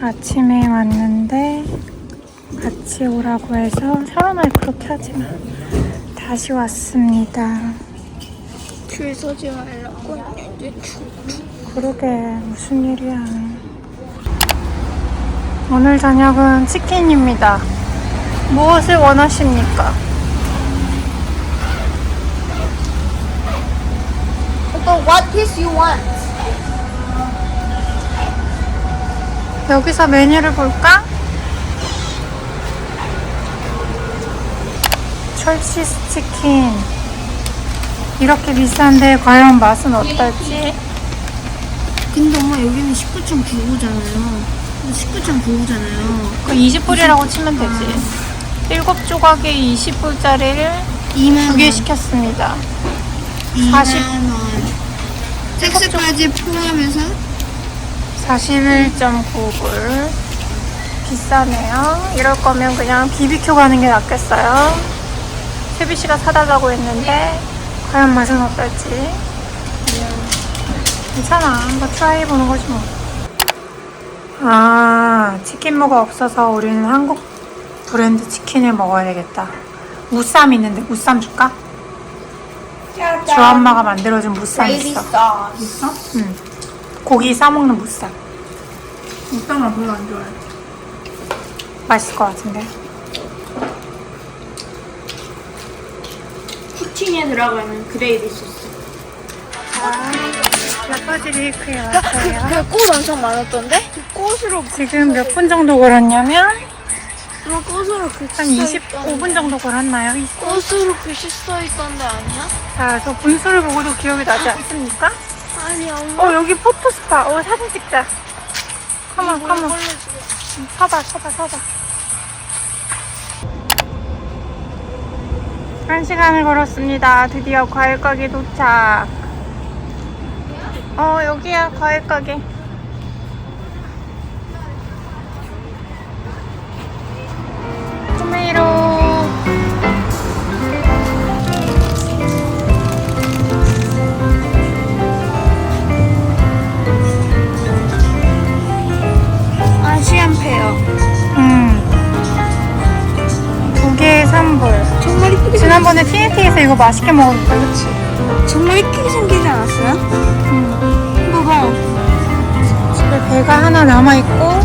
아침에 왔는데 같이 오라고 해서 사람을 그렇게 하지만 다시 왔습니다. 줄 서지 말라고 이제 줄. 그러게 무슨 일이야. 오늘 저녁은 치킨입니다. 무엇을 원하십니까? But what piece you want? 여기서 메뉴를 볼까? 철치스 치킨. 이렇게 비싼데 과연 맛은 어떨지? 근데 엄마 여기는 19.99잖아요. 19.99잖아요. 그 20불이라고 치면 되지. 7조각에 20불짜리를 2만 두개 시켰습니다. 2만 40. 원. 섹스까지 포함해서 41.9불. 비싸네요. 이럴 거면 그냥 BBQ 가는 게 낫겠어요. 세비 씨가 사달라고 했는데, 과연 맛은 어떨지. 괜찮아. 한번 트라이 해보는 거지 뭐. 아, 치킨무가 없어서 우리는 한국 브랜드 치킨을 먹어야 되겠다. 무쌈 있는데, 무쌈 줄까? 주 엄마가 만들어준 무쌈 있어. 있어. 응. 고기 싸먹는 무쌈. 무쌍을 별로 안 좋아해. 맛있을 것 같은데. 푸틴에 들어가는 그레이비 소스. 라파지 레이크에 왔어요. 그꽃 엄청 많았던데? 그 꽃으로 지금 몇 분 정도 걸었냐면 엄마 꽃으로 글씨 한 25분 정도 걸었나요? 꽃으로 글씨 써 있던데 아니야? 자, 저 분수를 보고도 기억이 나지 않습니까? 아니 엄마. 어, 여기 포토스파. 어, 사진 찍자. 컴온, 컴온. 서봐, 서봐, 서봐. 한 시간을 걸었습니다. 드디어 과일 가게 도착. 어, 여기야, 과일 가게. 지난번에 TNT에서 이거 맛있게 먹었는데, 그치? 정말 이쁘게 생기지 않았어요? 음. 봐봐. 집에 배가 하나 남아있고,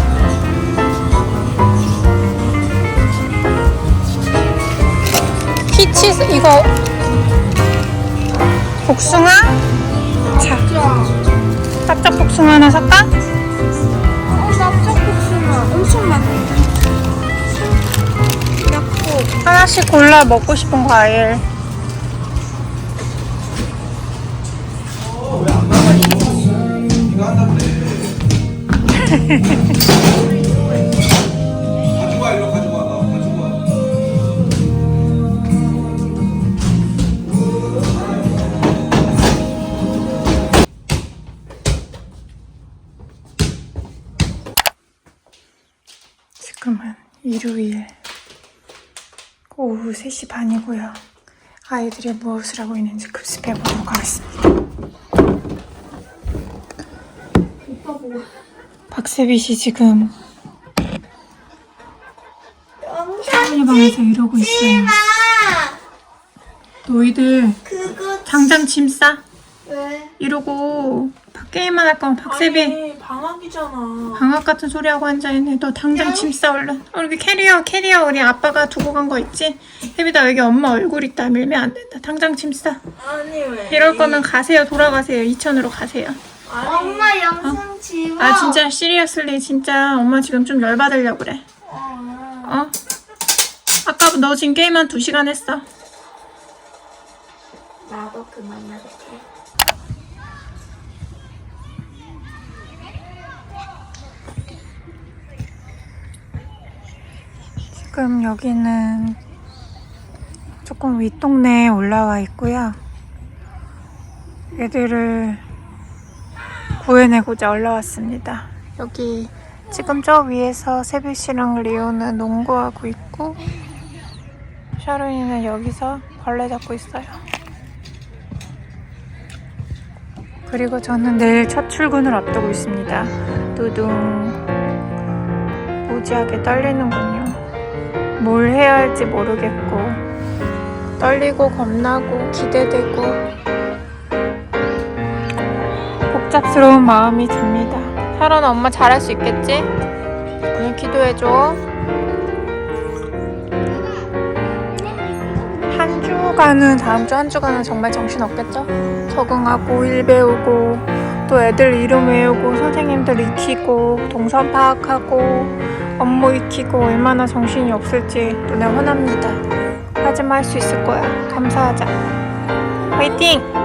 피치, 이거, 복숭아? 자, 짭짭 복숭아 하나 살까? 어, 납작 복숭아 엄청 많네. 하나씩 골라 먹고 싶은 과일. 지금은 일요일 오후 3시 반이고요. 아이들이 무엇을 하고 있는지 급습해 보도록 하겠습니다. 박세비 씨 지금 사랑의 방에서 이러고 있어요. 너희들 그거 당장 짐 싸. 왜? 이러고 게임만 할 거면 박세비 아니 방학이잖아. 방학 같은 소리 하고 앉아 있네. 너 당장 짐 싸 얼른. 어, 여기 캐리어 캐리어 우리 아빠가 두고 간 거 있지? 혜비다 여기 엄마 얼굴 있다. 밀면 안 된다. 당장 짐 싸. 아니 왜? 이럴 거면 가세요. 돌아가세요. 이천으로 가세요. 엄마 영상 지워. 아 진짜 시리어슬리 진짜 엄마 지금 좀 열받으려고 그래. 어? 아까 너 지금 게임 한 2시간 했어. 나도 그만할게. 지금 여기는 조금 윗동네에 올라와 있고요. 얘들을 구해내고자 올라왔습니다. 여기 지금 저 위에서 세비 씨랑 리오는 농구하고 있고 샤론이는 여기서 벌레 잡고 있어요. 그리고 저는 내일 첫 출근을 앞두고 있습니다. 두둥. 무지하게 떨리는군요. 뭘 해야 할지 모르겠고, 떨리고 겁나고 기대되고, 복잡스러운 마음이 듭니다. 샤론아, 엄마 잘할 수 있겠지? 오늘 기도해줘. 한 주간은 다음 주 한 주간은 정말 정신 없겠죠? 적응하고 일 배우고 또 애들 이름 외우고 선생님들 익히고 동선 파악하고 업무 익히고 얼마나 정신이 없을지 눈에 훤합니다. 하지만 할 수 있을 거야. 감사하자. 화이팅!